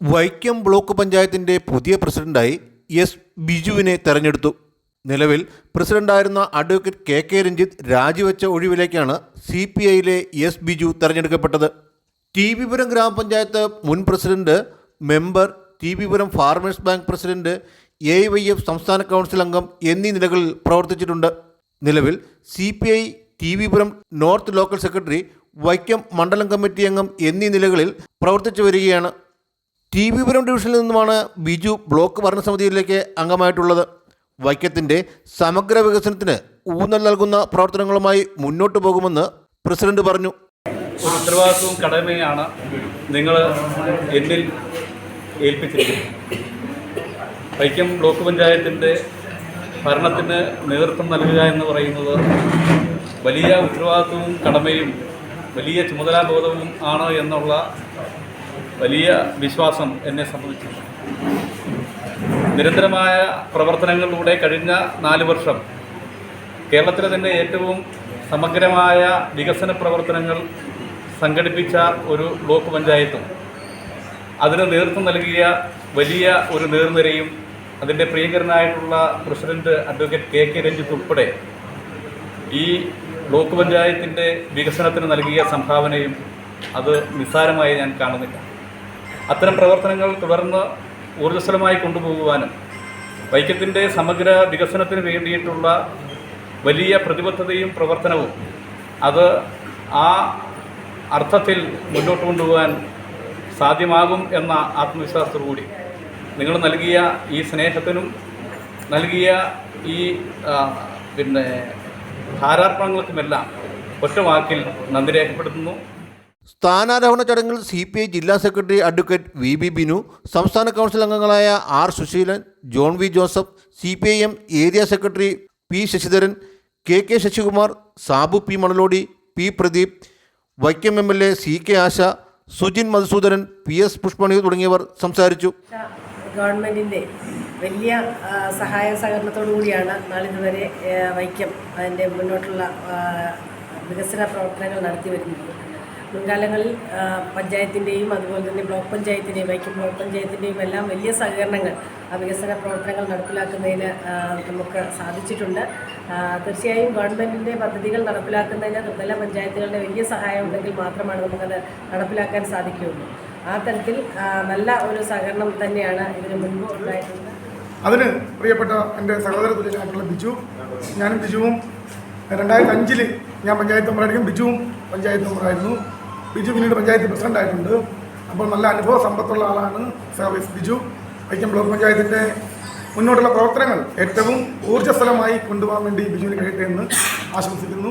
Vaikom block പഞ്ചായത്തിന്റെ പുതിയ പ്രസിഡന്റായി എസ് ബിജുവിനെ തെരഞ്ഞെടുത്തു. നിലവിൽ പ്രസിഡന്റായിരുന്ന അഡ്വക്കേറ്റ് കെ കെ രഞ്ജിത്ത് രാജിവെച്ച ഒഴിവിലേക്കാണ് സി പി ഐയിലെ എസ് ബിജു തെരഞ്ഞെടുക്കപ്പെട്ടത്. ടി വിപുരം ഗ്രാമപഞ്ചായത്ത് മുൻ president member T Vipuram farmers bank president A Y F സംസ്ഥാന കൗൺസിൽ അംഗം എന്നീ നിലകളിൽ പ്രവർത്തിച്ചിട്ടുണ്ട്. നിലവിൽ C P I T Vipuram north local secretary Vaikom മണ്ഡലം കമ്മിറ്റി അംഗം എന്നീ നിലകളിൽ പ്രവർത്തിച്ചു വരികയാണ്. ടി വി പുരം ഡിവിഷനിൽ നിന്നുമാണ് ബിജു ബ്ലോക്ക് ഭരണസമിതിയിലേക്ക് അംഗമായിട്ടുള്ളത്. വൈക്കത്തിന്റെ സമഗ്ര വികസനത്തിന് ഊന്നൽ നൽകുന്ന പ്രവർത്തനങ്ങളുമായി മുന്നോട്ടു പോകുമെന്ന് പ്രസിഡന്റ് പറഞ്ഞു. ഉത്തരവാദിത്വവും കടമയാണ് നിങ്ങൾ എന്നിൽ ഏൽപ്പിച്ചിരിക്കുന്നത്. വൈക്കം ബ്ലോക്ക് പഞ്ചായത്തിന്റെ ഭരണത്തിന് നേതൃത്വം നൽകുക എന്ന് പറയുന്നത് വലിയ ഉത്തരവാദിത്വവും കടമയും വലിയ ചുമതലാബോധവും ആണ് എന്നുള്ള വലിയ വിശ്വാസം എന്നെ സംബന്ധിച്ചു നിരന്തരമായ പ്രവർത്തനങ്ങളിലൂടെ കഴിഞ്ഞ നാല് വർഷം കേരളത്തിലെ തന്നെ ഏറ്റവും സമഗ്രമായ വികസന പ്രവർത്തനങ്ങൾ സംഘടിപ്പിച്ച ഒരു ബ്ലോക്ക് പഞ്ചായത്തും അതിന് നേതൃത്വം നൽകിയ വലിയ ഒരു നേർനിരയും അതിന്റെ പ്രിയങ്കരനായിട്ടുള്ള president advocate K K Ranjith ഉൾപ്പെടെ ഈ ബ്ലോക്ക് പഞ്ചായത്തിന്റെ വികസനത്തിന് നൽകിയ സംഭാവനയും അത് നിസ്സാരമായി ഞാൻ കാണുന്നില്ല. അത്തരം പ്രവർത്തനങ്ങൾ തുടർന്ന് ഊർജസ്വലമായി കൊണ്ടുപോകുവാനും വൈക്കത്തിന്റെ സമഗ്ര വികസനത്തിന് വേണ്ടിയിട്ടുള്ള വലിയ പ്രതിബദ്ധതയും പ്രവർത്തനവും അത് ആ അർത്ഥത്തിൽ മുന്നോട്ട് കൊണ്ടുപോകാൻ സാധ്യമാകും എന്ന ആത്മവിശ്വാസത്തോടുകൂടി നിങ്ങൾ നൽകിയ ഈ സ്നേഹത്തിനും നൽകിയ ഈ പിന്നെ ധാരാർപ്പണങ്ങൾക്കുമെല്ലാം ഒറ്റ വാക്കിൽ നന്ദി രേഖപ്പെടുത്തുന്നു. സ്ഥാനാരോഹണ ചടങ്ങിൽ സി പി ഐ ജില്ലാ secretary advocate V B Binu സംസ്ഥാന കൗൺസിൽ അംഗങ്ങളായ R Susheelan John V Joseph C P I M area secretary P Sasidharan K K Sasikumar Sabu P Manalody P Pradeep Vaikom M L A C K Asha Sujin Madhusoodanan P S Pushpani തുടങ്ങിയവർ സംസാരിച്ചു. ഗവൺമെന്റിന്റെ വലിയ സഹായ സഹകരണത്തോടു കൂടിയാണ് നാളിതുവരെ വൈക്കം അതിന്റെ മുന്നോട്ടുള്ള വികസന പ്രവർത്തനങ്ങൾ നടത്തി വരുന്നത്. മുൻകാലങ്ങളിൽ പഞ്ചായത്തിന്റെയും അതുപോലെ തന്നെ ബ്ലോക്ക് പഞ്ചായത്തിന്റെയും വൈക്കം ബ്ലോക്ക് പഞ്ചായത്തിന്റെയും എല്ലാം വലിയ സഹകരണങ്ങൾ വികസന പ്രവർത്തനങ്ങൾ നടപ്പിലാക്കുന്നതിന് നമുക്ക് സാധിച്ചിട്ടുണ്ട്. തീർച്ചയായും ഗവൺമെന്റിന്റെ പദ്ധതികൾ നടപ്പിലാക്കുന്നതിന് ത്രിതല പഞ്ചായത്തുകളുടെ വലിയ സഹായം ഉണ്ടെങ്കിൽ മാത്രമാണ് നമുക്കത് നടപ്പിലാക്കാൻ സാധിക്കുകയുള്ളൂ. ആ തരത്തിൽ നല്ല ഒരു സഹകരണം തന്നെയാണ് ഇതിന് മുൻപ് അതിന് പ്രിയപ്പെട്ട എന്റെ സഹോദര തുല്യനായിട്ടുള്ള ബിജു. ഞാനും ബിജുവും രണ്ടായിരത്തി അഞ്ചിൽ ഞാൻ പഞ്ചായത്ത് മെമ്പറായിരിക്കും. ബിജുവും പഞ്ചായത്ത് മെമ്പറായിരുന്നു. ബിജു പിന്നീട് പഞ്ചായത്ത് പ്രസിഡന്റ് ആയിട്ടുണ്ട് അപ്പോൾ നല്ല അനുഭവ സമ്പത്തുള്ള ആളാണ് സർവീസ് ബിജു. വൈക്കം ബ്ലോക്ക് പഞ്ചായത്തിന്റെ മുന്നോട്ടുള്ള പ്രവർത്തനങ്ങൾ ഏറ്റവും ഊർജസ്വലമായി കൊണ്ടുപോകാൻ വേണ്ടി ബിജുവിന് കഴിയട്ടെ എന്ന് ആശംസിക്കുന്നു.